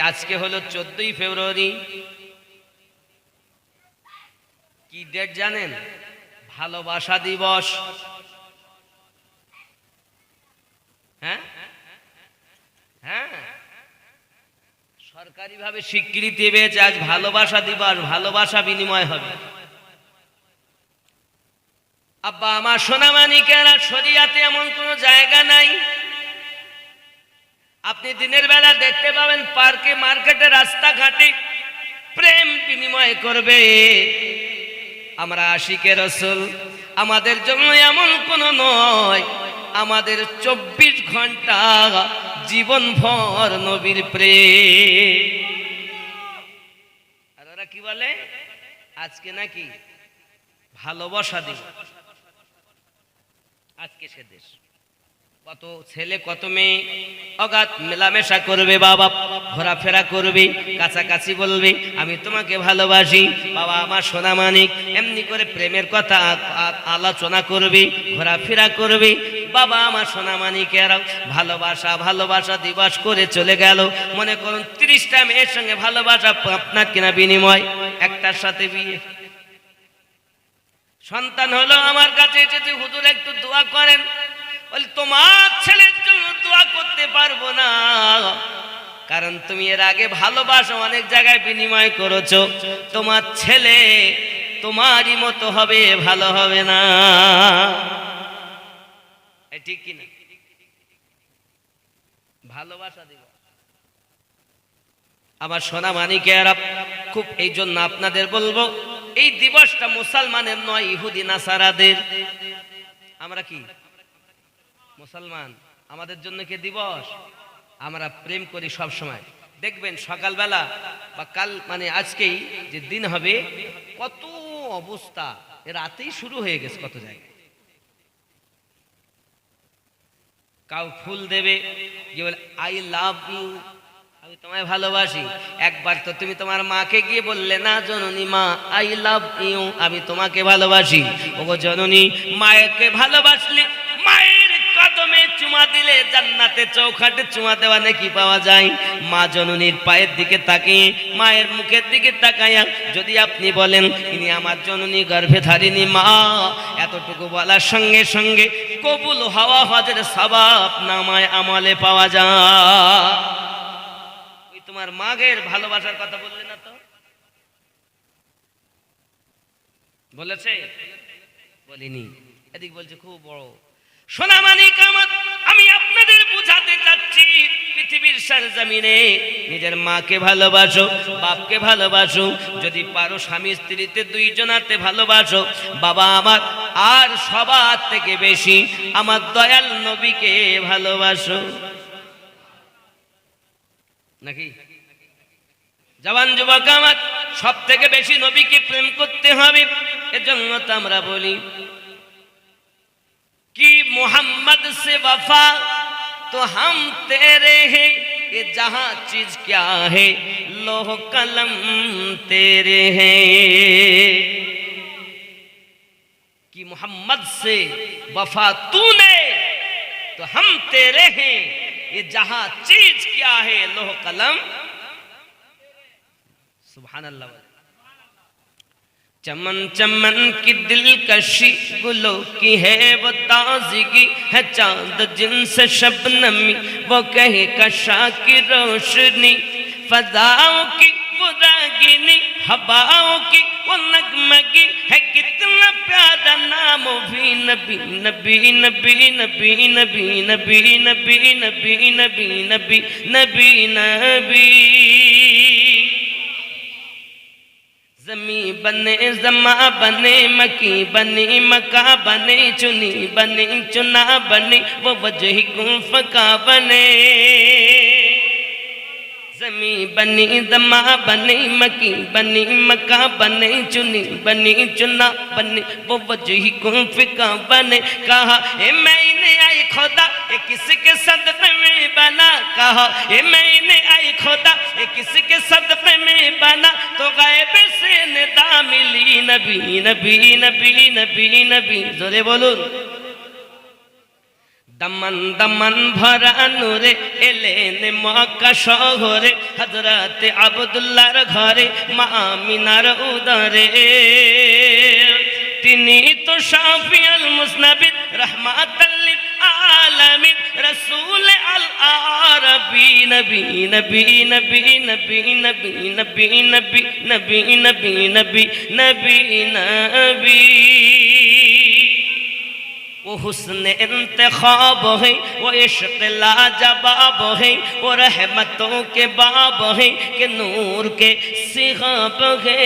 আজকে হলো চোদ্দই ফেব্রুয়ারি। কি ডেট জানেন? ভালোবাসা দিবস। হ্যাঁ? হ্যাঁ? সরকারিভাবে স্বীকৃতি পেয়েছে আজ ভালোবাসা দিবস, ভালোবাসা বিনিময় হবে। আব্বা, আমার সোনামানিকেরা শরিয়াতে এমন কোনো জায়গা নাই? আপনি দিনের বেলা দেখতে পাবেন পার্কে, মার্কেটে, রাস্তাঘাটে প্রেম বিনিময় করবে। আমরা আশিকে রসুল, আমাদের জন্য এমন কোনো নয়, আমাদের চব্বিশ ঘণ্টা জীবন ভর নবীর প্রেম। আর কি বলে? আজকে নাকি ভালোবাসা দিন আজকে সে দেশ। কত ছেলে, কত মেয়ে, অগাধ মেলামেশা করবে বাবা, ঘোরাফেরা করবে, কাছাকাছি বলবে, আমি তোমাকে ভালোবাসি, বাবা আমার সোনা মানিক। এমনি করে প্রেমের কথা আলোচনা করবে, ঘোরাফেরা করবে। বাবা আমার সোনা মানিকেরাও ভালোবাসা ভালোবাসা দিবস করে চলে গেল। মনে করুন, তিরিশটা মেয়ের সঙ্গে ভালোবাসা আপনার কিনা বিনিময়? একটার সাথে বিয়ে। সন্তান হলো আমার কাছে এসেছে হুজুর একটু দোয়া করেন তোমার ছেলের জন্য দোয়া করতে পারব না। কারণ তুমি এর আগে ভালোবাসা, অনেক জায়গায় বিনিময় করেছ। তোমার ছেলে তোমারই মতো হবে, ভালো হবে না। ঠিক কিনা ভালোবাসা দিব। আমার সোনা মানিকেরা খুব এই জন্য আপনাদের বলব, এই দিবসটা মুসলমানের নয়, ইহুদি, নাসারাদের। আমরা কি? মুসলমান, আমাদের জন্য কি দিবস? আমরা প্রেম করি সব সময়। দেখবেন সকালবেলা বা কাল মানে আজকেই যে দিন হবে, কত অবস্থা। রাতেই শুরু হয়ে গেছে কত জায়গায়। কাউ ফুল দেবে যে বলে, আই লাভ ইউ। আমি তোমায় ভালোবাসি। একবার তো তুমি তোমার মাকে গিয়ে বললে, না জননী মা, আই লাভ ইউ। আমি তোমাকে ভালোবাসি। ওগো জননী মায়েরকে ভালোবাসলে মায়ের চুমা দিলে জান্নাতে চৌখাটে চুমা দেওয়া নাকি পাওয়া যায়। মা জননীর পায়ের দিকে তাকিয়ে, মায়ের মুখের দিকে তাকাইয়া যদি আপনি বলেন, ইনি আমার জননী গর্ভে ধারিনি মা। এতটুকু বলার সঙ্গে সঙ্গে কবুল হওয়া হজের সবাব নামায় আমলে পাওয়া যায়। ওই তোমার মাগের ভালোবাসার কথা বললে না তো? বলেছে? বলিনি। এদিক বলছে, খুব বড়। সোনামানি কামাত আমি আপনাদের বুঝাতে চাচ্ছি, পৃথিবীর সরজমিনে নিজের মাকে ভালোবাসো, বাপকে ভালোবাসো, যদি পারো স্বামী স্ত্রীতে দুইজনাতে ভালোবাসো, বাবা আমার, আর সবার থেকে বেশি আমার দয়াল নবীকে ভালোবাসো। নাকি? জওয়ান যুবক আমার সব থেকে বেশি নবীকে প্রেম করতে হবে, এজন্য তো আমরা বলি کی محمد سے وفا تو ہم تیرے ہیں یہ جہاں چیز کیا ہے لوہ قلم تیرے ہیں۔ کہ محمد سے وفا تو نے تو ہم تیرے ہیں یہ جہاں چیز کیا ہے لوہ قلم۔ سبحان اللہ۔ چمن چمن کی دل کشی کی ہے وہ تازگی ہے چاند جن سے شب نمی وہ کہے کشا کی روشنی فضاؤں کی پداگنی ہباؤں کی وہ نگمگی ہے کتنا پیارا نام بھی نبی نبی نبی نبی نبی نبی نبی نبی نبی نبی نبی نبی زمیں بنے زما بنے، مکی بنی مکا بنے چنی بنی، چنا بنے وہ وجہ گنف کا بنے۔ زمیں بنی زما بنے مکی بنی مکا بنے چنی بنی، چنا بنے وہ وجہ گنف کا بنے۔ کہا، اے میں نے खुदा ये किसके सदक़े में बना कहा ये मैंने आई खुदा ये किसके सदक़े में बना तो गायब से निदा मिली नबी नबी नबी नबी नबी जोरे बोलून দমন দমন ভরা নূরে এলেন মক্কা শহরে হযরত আব্দুল্লাহর ঘরে মা আমিনার উদরে তিনি তো শাফিয়াল মুসনাবিদ রহমাতাল্লিল العالمین رسول العربی نبی نبی نبی نبی نبی نبی نبی نبی نبی نبی نبی نبی وہ حسن انتخاب ہے وہ عشق لاجواب ہے وہ رحمتوں کے باب ہے کہ نور کے صحاب ہے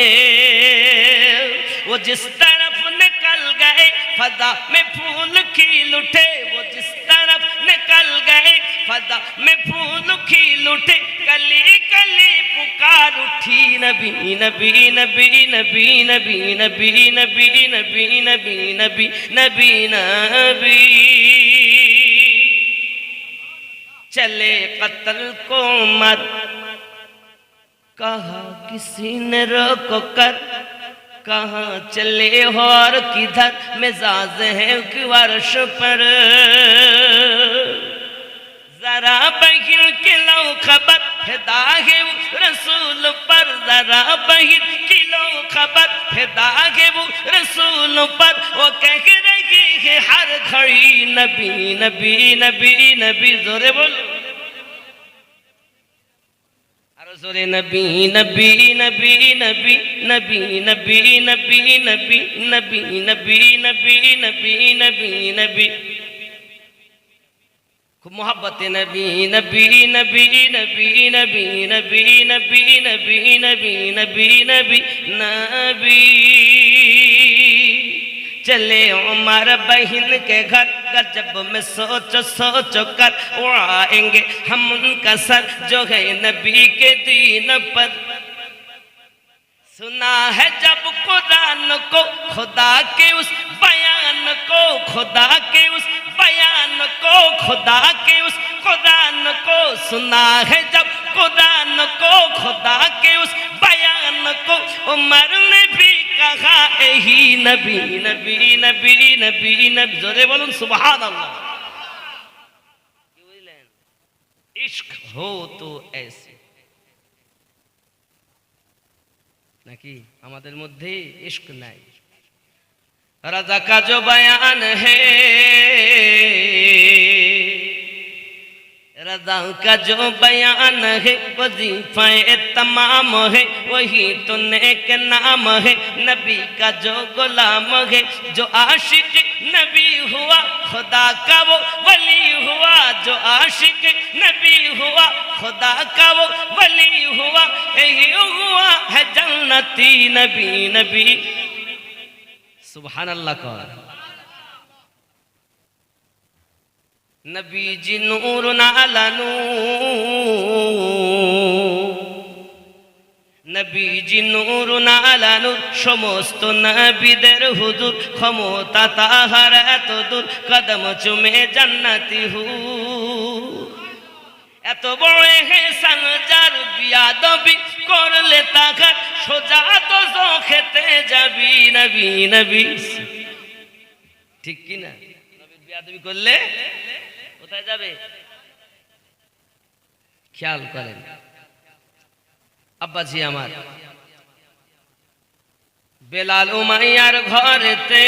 وہ جس طرف نکل گئے فضا میں پھول کھیل اٹھے فضا میں پھول کھیل لٹے کلی کلی پکار اٹھی نبی نبی نبی نبی نبی نبی نبی نبی نبی نبی نبی نبی چلے قتل کو مر کہا کسی نے روکو کر کہاں چلے ہو اور کدھر مزاج ہے کہ ورش پر ذرا بہل کلو خبر خدا ہے رسول پر ذرا بہل کلو خبر خدا ہے رسول پر وہ کہہ رہی ہے ہر گھڑی نبی نبی نبی نبی زورے بول জোরে নবী নবী নবী নবী নবী নবী নবী নবী নবী নবী নবী নবী নবী নবী নবী محبت نبی نبی نبی نبی نبی نبی نبی نبی نبی نبی نبی نبی چلے عمر بہن کے گھر کر جب میں سوچو سوچو کر اڑائیں گے ہم ان کا سر جو ہے نبی کے دین پر سنا ہے جب قرآن کو خدا کے اس بہن کو خدا کے اس بیان کو خدا کے اس قرآن کو سنا ہے جب قرآن کو خدا کے اس بیان کو عمر نے بھی کہا یہی نبی نبی نبی نبی نبی زورے بولن سبحان اللہ عشق ہو تو ایسے নাকি আমাদের মধ্যে ইস্ক নাই رضا کا جو بیان ہے، رضا کا جو بیان ہے، وظیفہ تمام ہے، وہی تو نیک نام ہے۔ نبی کا جو غلام ہے، جو عاشق نبی ہوا، خدا کا وہ ولی ہوا۔ جو عاشق نبی ہوا، خدا کا وہ ولی ہوا۔ یہی ہوا ہے جنتی نبی نبی নবীজি নূর নালানু নবীজি নূর সমস্ত নবীদের হুদুর ক্ষমতা তাহার এত দূর কদম চুমে জান্নাতি হু এত বড় হেসান যার বিয়াদবি করলে তাকার সোজা তো খেতে যাবি নবী নবী। ঠিক কি করলে কোথায় যাবে? খেয়াল করেন। আব্বাজি আমার। বেলাল উমাইয়ার ঘরেতে,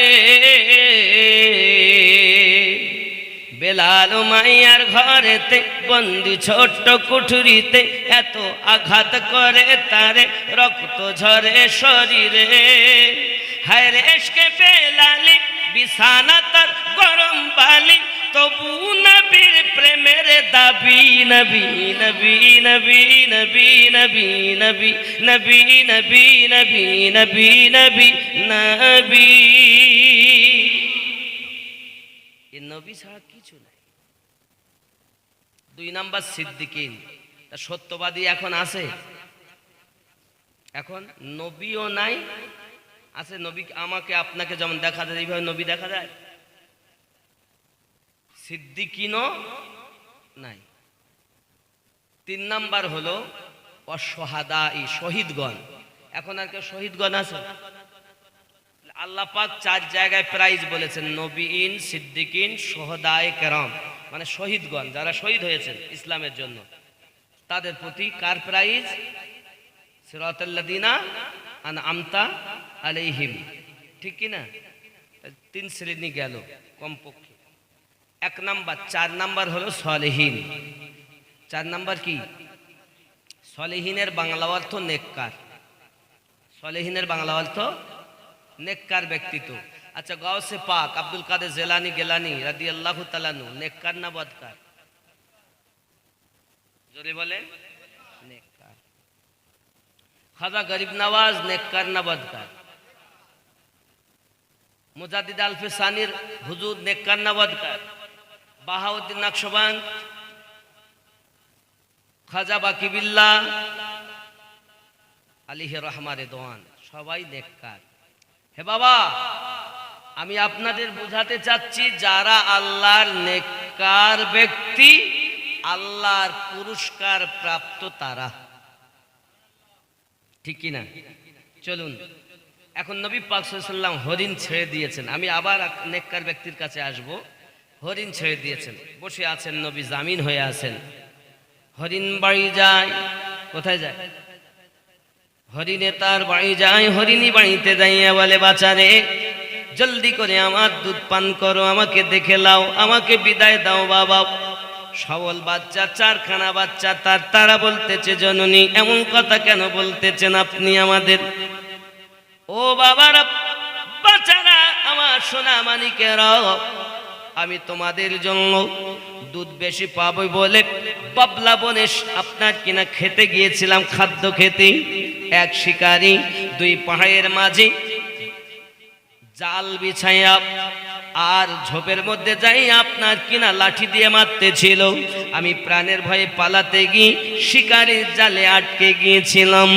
বেলাল উমাইয়ার ঘরেতে বন্দি ছোট্ট কুঠুরিতে এত আঘাত করে তারে রক্ত ঝরে শরীরে হায় রেশকে বেলালি বিছানা তার গরম বালি তবু নবীর প্রেমের দাবি নবী নবী নবী নবী নবী নবী নবী নবী নবী নবী নবী নবী নবী ছাড়া কিছু নাই দুই নাম্বার সিদ্দিকিন। সত্যবাদী এখন আছে? এখন নবীও নাই, আছে নবী আমাকে, আপনাকে যেমন দেখা যায়, এইভাবে নবী দেখা যায়? সিদ্দিকিনও নাই। তিন নাম্বার হলো অসহাদা ই শহীদগণ। এখন আর কেউ শহীদগণ আছে? আল্লাহ পাক চার জায়গায় প্রাইজ বলেছেন, নবীন, সিদ্দিকিন, সোহদায় কেরাম। মানে শহীদগণ, যারা শহীদ হয়েছেন ইসলামের জন্য, তাদের প্রতি কার প্রাইজ? সিরাতাল্লাদিনা আন আমতা আলাইহিম। ঠিক কি না তিন শ্রেণি গেল কমপক্ষে। এক নাম্বার, চার নাম্বার হলো সলেহীন। চার নাম্বার কি? সলেহীনের বাংলা অর্থ নেককার। সলেহীনের বাংলা অর্থ নেককার ব্যক্তিত্ব। আচ্ছা গাওসে পাক আব্দুল কাদের জেলানি গেলানি রাদি আল্লাহ তালানু নেককার না বদকার? জোরে বলেন, নেককার। খাজা গরিব নওয়াজ, নেককার না বদকার? মুজাদিদ আলফে সানির হুজুর, নেককার না বদকার? বাহাউদ্দিন নকশবান, খাজা বাকিবিল্লা আলিহে রহমারে দোয়ান, সবাই নেককার। হে বাবা আমি আপনাদের বোঝাতে চাচ্ছি, যারা আল্লাহর নেককার ব্যক্তি, আল্লাহর পুরস্কার প্রাপ্ত তারা। ঠিক কি না চলুন। এখন নবী পাক সাল্লাম হরিণ ছেড়ে দিয়েছেন। আমি আবার নেককার ব্যক্তির কাছে আসব। হরিণ ছেড়ে দিয়েছেন। বসে আছেন, নবী জামিন হয়ে আছেন। হরিণ বাড়ি যায়, কোথায় যায়? হরিণে তার বাড়ি যায়, হরিণী বাড়িতে যাইয়া বলে, বাচারে জলদি করে আমার দুধ পান করো, আমাকে দেখে লাও, আমাকে বিদায় দাও বাবা। সবল বাচ্চা, চারখানা বাচ্চা, তার তারা বলতেছে, জননী, এমন কথা কেন বলতেছেন আপনি আমাদের? ও বাবারা বাচ্চারা আমার সোনা মানিকেরাও আমি তোমাদের জন্য দুধ বেশি পাবো বলে বাবলা বনে আপনার কিনা খেতে গিয়েছিলাম খাদ্য খেতে। এক শিকারি দুই পাহাড়ের মাঝে জাল বিছাইয়া আর ঝোপের মধ্যে যাই আপনার কিনা লাঠি দিয়ে মারতে ছিল আমি প্রাণের ভয়ে পালাতে গিয়ে শিকারির জালে আটকে গিয়েছিলাম।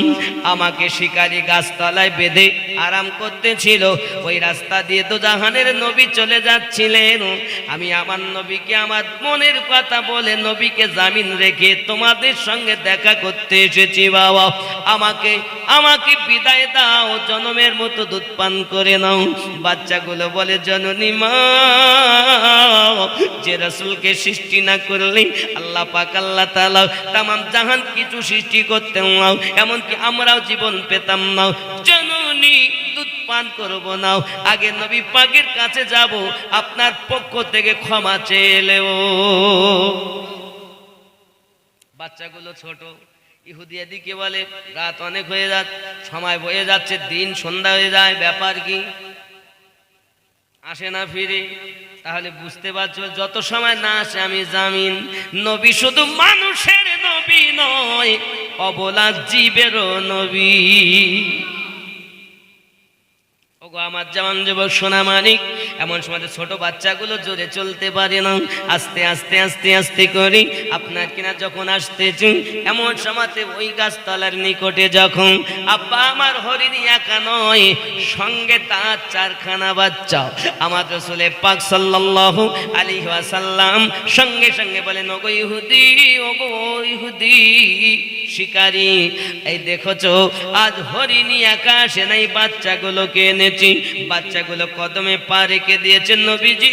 আমাকে শিকারি গাছতলায় বেঁধে আরাম করতেছিল। ওই রাস্তা দিয়ে তো জাহানের নবী চলে যাচ্ছিলেন। আমি আমার নবীকে আমার মনের কথা বলে নবীকে জামিন রেখে তোমাদের সঙ্গে দেখা করতে এসেছি বাবা। আমাকে আমাকে বিদায় দাও, জনমের মতো দুধ পান করে নাও। বাচ্চাগুলো বলে, জননী যে রসুলকে সৃষ্টি না করলে আল্লাহ পাক, আল্লাহ তাআলা তামাম জাহান কিছু সৃষ্টি করতেন নাও, এমনকি আমরাও জীবন পেতাম নাও জননী পান করব নাও আগে নবী পাকের কাছে যাব, আপনার পক্ষ থেকে ক্ষমা চেলেও বাচ্চাগুলো ছোট, ইহুদি এদিকে বলে, রাত অনেক হয়ে যাচ্ছে, সময় বয়ে যাচ্ছে, দিন সন্ধ্যা হয়ে যায়, ব্যাপার কি? আসে না ফিরে। তাহলে বুঝতে পারছ, যত সময় না আসে আমি জামিন। নবী শুধু মানুষের নবী নয়, অবলা জীবেরও নবী। ওগো, আমার যেমন যুবক, সোনা মানিক, এমন সময় ছোট বাচ্চাগুলো জোরে চলতে পারে না, আস্তে আস্তে আস্তে আস্তে করি আপনার কিনা যখন আসতেছি, এমন সময়তে ওই গাছতলার নিকটে যখন, আব্বা, আমার হরিণী একা নয়, সঙ্গে তার চারখানা বাচ্চা। আমার রসুলের পাক সাল্লাল্লাহু আলাইহি ওয়াসাল্লাম সঙ্গে সঙ্গে বলেন, ওগো ইহুদি ওগো ইহুদি শিকারি, এই দেখছ আজ হরিণী একা আকাশে নাই, বাচ্চাগুলোকে এনেছি বাচ্চাগুলো কদমে পা রেখে দিয়েছেন নবীজি।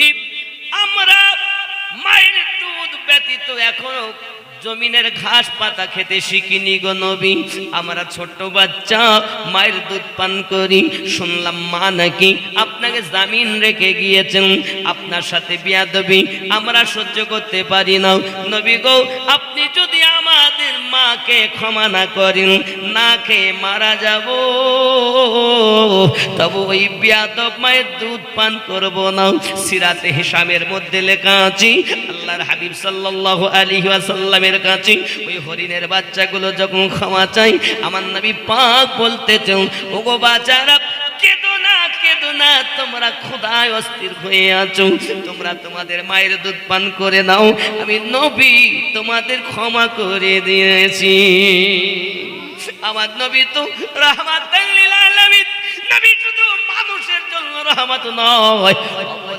আমরা মায়ের দুধ ব্যতীত এখনও জমিনের ঘাস পাতা খেতে শিখিনি গো নবী। আমরা ছোট্ট বাচ্চা, মায়ের দুধ পান করি। শুনলাম মা নাকি আপনাকে জামিন রেখে গিয়েছেন। আপনার সাথে বিয়াদবি আমরা সহ্য করতে পারি না। নবী গো, আপনি যদি আমাদের মাকে ক্ষমা না করেন, না খেয়ে মারা যাব। তবু ওই বিয়াদব মায়ের দুধ পান করব না। সিরাতে হিসামের মধ্যে লেখা আছে, আল্লাহর হাবিব সাল্লাল্লাহু আলাইহি ওয়াসাল্লামের কাছে, ওই হরিণের বাচ্চাগুলো যখন ক্ষমা চাই আমার নবী পাক বলতেছেন ওগো বাচ্চারা তোমরা অস্থির হয়ে আছো, তোমরা তোমাদের মায়ের দুধ পান করে নাও, আমি নবী তোমাদের ক্ষমা করে দিয়েছি। আমার নবী তো রহমাতাল লিল নবী শুধু মানুষের জন্য রহমত নয়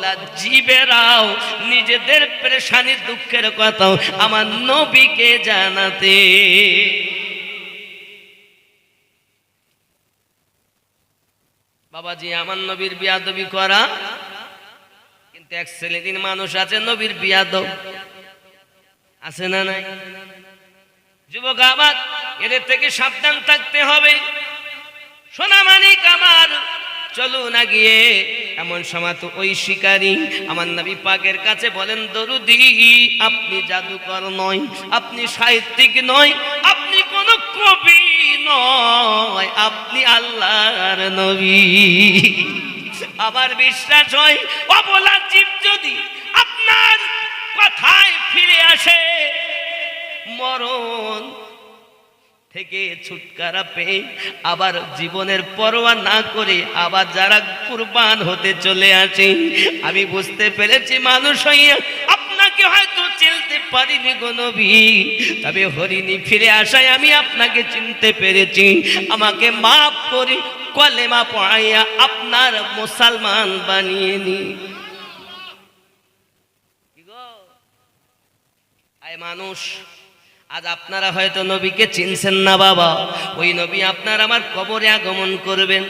অবলা জীবেরাও, নিজেদের পেরেশানি দুঃখের কথা আমার নবীকে জানাতে। বাবাজি, আমার নবীর বিয়াদবি করা। কিন্তু এক শ্রেণির মানুষ আছে, নবীর বিয়াদব। আছে না নাই? যুবক আবার এদের থেকে সাবধান থাকতে হবে। সোনামানিক, আমার চলো না গিয়ে। এমন সময় তো ওই শিকারী আমার নবী পাকের কাছে বলেন, দরুদি, আপনি জাদুকর নয়, আপনি সাহিত্যিক নয়, আপনি কোন কবি নয়, আপনি আল্লাহর নবী। আমার বিশ্বাস হয়, অবলা জীব যদি আপনার কথায় ফিরে আসে, মরণ থেকে ছুটকারা পেয়ে আবার জীবনের পরোয়া না করে আবার যারা কুরবান হতে চলে আসে, আমি বুঝতে পেরেছি মানুষ হইয়া আপনাকে হয়তো চিনতে পারিনি গো নবী, তবে হরিণী ফিরে আসায় আমি আপনাকে চিনতে পেরেছি। আমাকে মাফ করে কলেমা পড়াইয়া আপনার মুসলমান বানিয়ে নি। মানুষ আজ আপনারা হয়তো নবীকে চিনছেন না বাবা। ওই নবী আপনার আমার কবরে আগমন করবেন।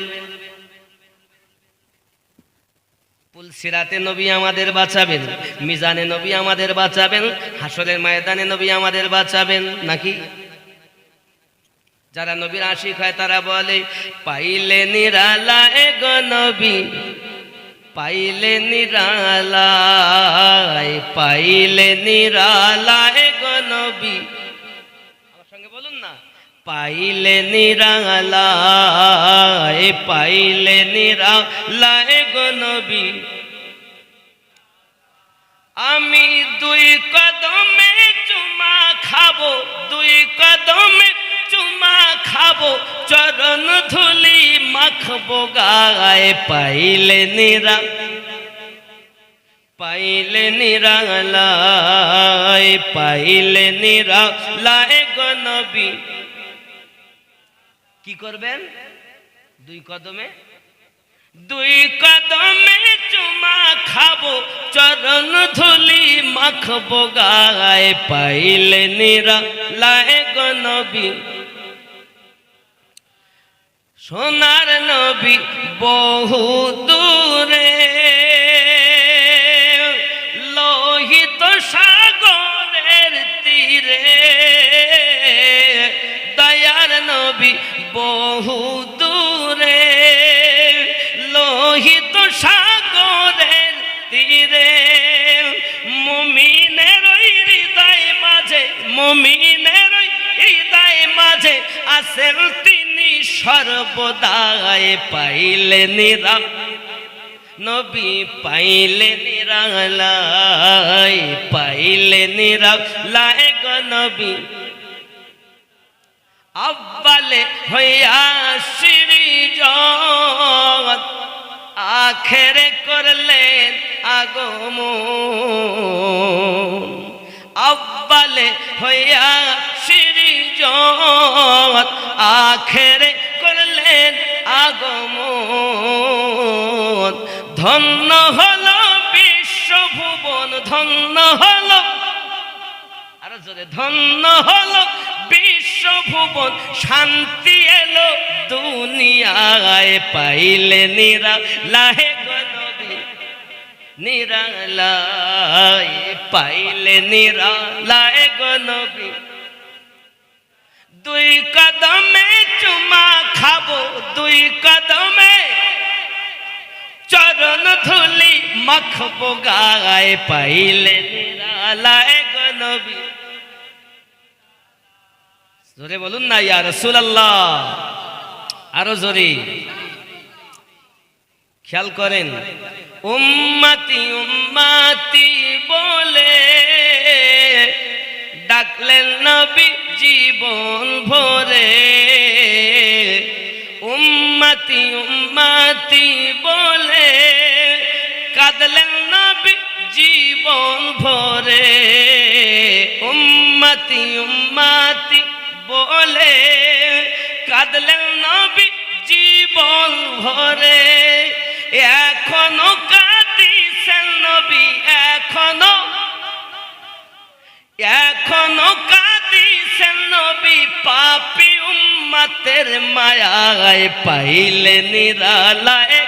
পুলসিরাতে নবী আমাদের বাঁচাবেন, মিজানে নবী আমাদের বাঁচাবেন, হাসরের ময়দানে নবী আমাদের বাঁচাবেন, নাকি? যারা নবীর আশিক হয় তারা বলে, পাইলে নিরালা এ নবী, পাইলে নিরালায় পাইলে নিরালায় গো নবী। পাইলে নিরালায় পাইলে নিরালায় গো নবী। আমি দুই কদমে চুমা খাব, দুই কদমে চুমা খাব, চরণ ধুলি মাখবো গায়ে। পাইলে নিরা, পাইলে নিরালায় পাইলে নিরালায় গনবী কি করবেন? দুই কদমে। দুই কদমে চুমা খাব, চরণ ধুলি মাখবো, গায়ে পাইলে নিরা লায় গনবী সোনার নবী বহু দূরে, লোহিত সাগরের তীরে। নবী বহু দূরে, লোহিত সাগরের তীরে। মুমিনের হৃদয় মাঝে, মুমিনের হৃদয় মাঝে আসেন তিনি সর্বদায় পাইলে নিরা নবী পাইলে নিরালায় পাইলে নিরালায় গো নবী। আব্বালে হইয়া সৃজন আখেরে করলেন আগম আব্বালে হইয়া সৃজন আখেরে করলেন আগম ধন্য হলো বিশ্বভুবন, ধন্য হল আর ধন্য হলো বিশ্বভুবন শান্তি এলো দুনিয়ায়, পাইলে নিরা লাহে গনবী নিরালায় পাইলে নিরালায় গনবী দুই কদমে চুমা খাব, দুই কদমে চরণ ধুলি মাখবো গায়ে, পাইলে নিরালায় গনবী জোরে বলুন না, ইয়া রাসূলুল্লাহ। আরও জোরে। খেয়াল করেন। উম্মতি, উম্মাতি বলে ডাকলেন নবী জীবন ভরে। উম্মতি, উম্মাতি বলে কাঁদলেন নবী জীবন ভরে। উম্মতি, উম্মাতি বলে, কাঁদলেন নবী জীবন ভরে। এখনও কাঁদিছেন নবী, এখনও। এখনও কাঁদিছেন নবী, পাপি উম্মাতের মায়ায় পাইলে নিরালায়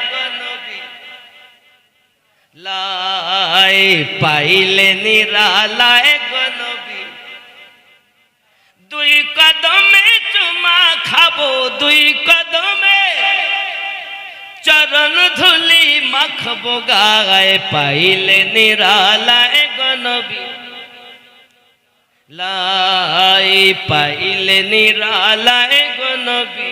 লাই পাইলে নিরালায় খাব দুই কদমে চরণ ধুলি মাখবো গায়ে পাইলে নিরালায় গনবী লাই পাইলে নিরালায় গনবী